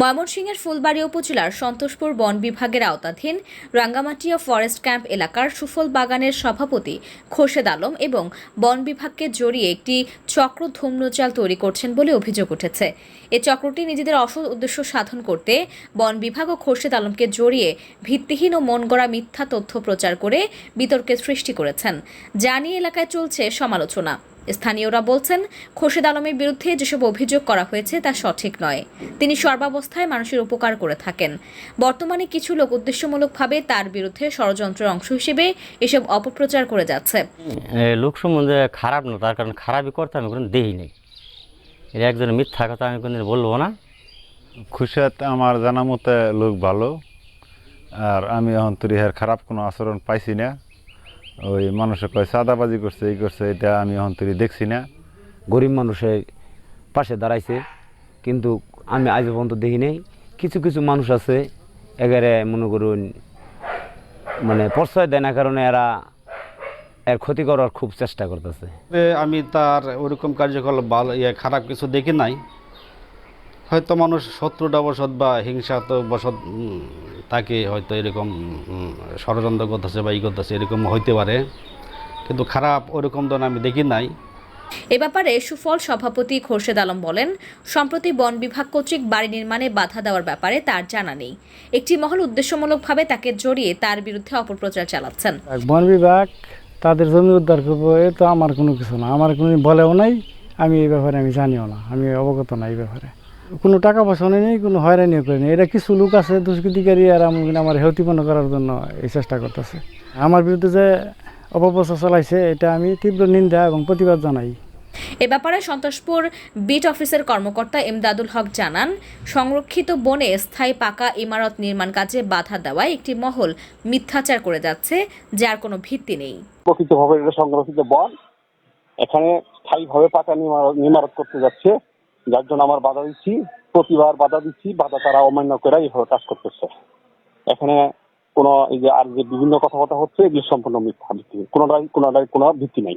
ময়মনসিংহের ফুলবাড়ী উপজেলার সন্তোষপুর বন বিভাগের আওতাধীন রাঙ্গামাটিয়া ফরেস্ট ক্যাম্প এলাকার সুফল বাগানের সভাপতি খোরশেদ আলম এবং বন বিভাগকে জড়িয়ে একটি চক্র ধূম্রজাল তৈরি করছেন বলে অভিযোগ উঠেছে। এই চক্রটি নিজেদের অসৎ উদ্দেশ্য সাধন করতে বন বিভাগ ও খোরশেদ আলমকে জড়িয়ে ভিত্তিহীন ও মন গড়া মিথ্যা তথ্য প্রচার করে বিতর্কের সৃষ্টি করেছেন। নিয়ে এলাকায় চলছে সমালোচনা। স্থানীয়রা বলছেন খোরশেদ আলমের বিরুদ্ধে যেসব অভিযোগ করা হয়েছে তা সঠিক নয়। তিনি সর্বাবস্থায় মানুষের উপকার করে থাকেন। বর্তমানে কিছু লোক উদ্দেশ্যমূলকভাবে তার বিরুদ্ধে ষড়যন্ত্রের অংশ হিসেবে এসব অপপ্রচার করে যাচ্ছে। লোক সম্বন্ধে খারাপ না তার কারণ খারাপই করতে আমি কোনো দেই নেই। এর একজন মিথ্যা কথা আমি কোনোদিন বলব না। খুশিয়াত আমার জানা মতে লোক ভালো আর আমি এখন ইহার খারাপ কোনো আচরণ পাইছি না। ওই মানুষে কয় সাদাবাজি করছে, এই করছে, এটা আমি এখন দেখছি না। গরিব মানুষের পাশে দাঁড়াইছে, কিন্তু আমি আজ পর্যন্ত দেখি নাই। কিছু কিছু মানুষ আছে, এগারে মনে করুন মানে প্রশ্রয় দেয় না কারণে এরা এর ক্ষতি করার খুব চেষ্টা করতেছে। আমি তার ওরকম কার্যকলাপ ভালো ইয়ে খারাপ কিছু দেখি নাই। হয়তো মানুষ শত্রুটা বসত বা হিংসা তো বসত তাকে হয়তো এরকম ষড়যন্ত্র করতেছে বা ই করতেছে এরকম হইতে পারে। কিন্তু খারাপ ওরকম ধরনের আমি দেখি নাই। এ ব্যাপারে সুফল সভাপতি খোরশেদ আলম বলেন সম্প্রতি বন বিভাগ কর্তৃক বাড়ি নির্মাণে বাধা দেওয়ার ব্যাপারে তার জানা নেই। একটি মহল উদ্দেশ্যমূলকভাবে তাকে জড়িয়ে তার বিরুদ্ধে অপপ্রচার চালাচ্ছেন। বন বিভাগ তাদের জমি উদ্ধার করব এ তো আমার কোনো কিছু না। আমার কোনো বলেও নাই আমি এই ব্যাপারে আমি জানিও না। আমি অবগত না এই ব্যাপারে। কোনো টাকা পয়সা নেই কোনো হয়রানিও করিনি এটা কিছু লোক আছে দুষ্কৃতিকারী আর আমি আমার হেউতিপন্ন করার জন্য এই চেষ্টা করতেছে। আমার বিরুদ্ধে যে অপপ্রচার চালাইছে এটা আমি তীব্র নিন্দা এবং প্রতিবাদ জানাই। এ ব্যাপারে সন্তোষপুর বিট অফিসের কর্মকর্তা এমদাদুল হক জানান সংরক্ষিত বনে স্থায়ী পাকা ইমারত নির্মাণ কাজে বাধা দেওয়ায় একটি মহল মিথ্যাচার করে যাচ্ছে যার কোনো ভিত্তি নেই। প্রকৃতভাবে সংরক্ষিত বন এখানে স্থায়ীভাবে পাকা নিমারত করতে যাচ্ছে। যার জন্য আমার বাধা দিচ্ছি, প্রতিবার বাধা দিচ্ছি, বাধা তারা অমান্য করে এইভাবে কাজ করতেছে। এখানে কোনো এই যে আর যে বিভিন্ন কথাবার্তা হচ্ছে, এগুলো সম্পূর্ণ মিথ্যা ভিত্তি। কোনোটাই কোনোটাই কোনো ভিত্তি নাই।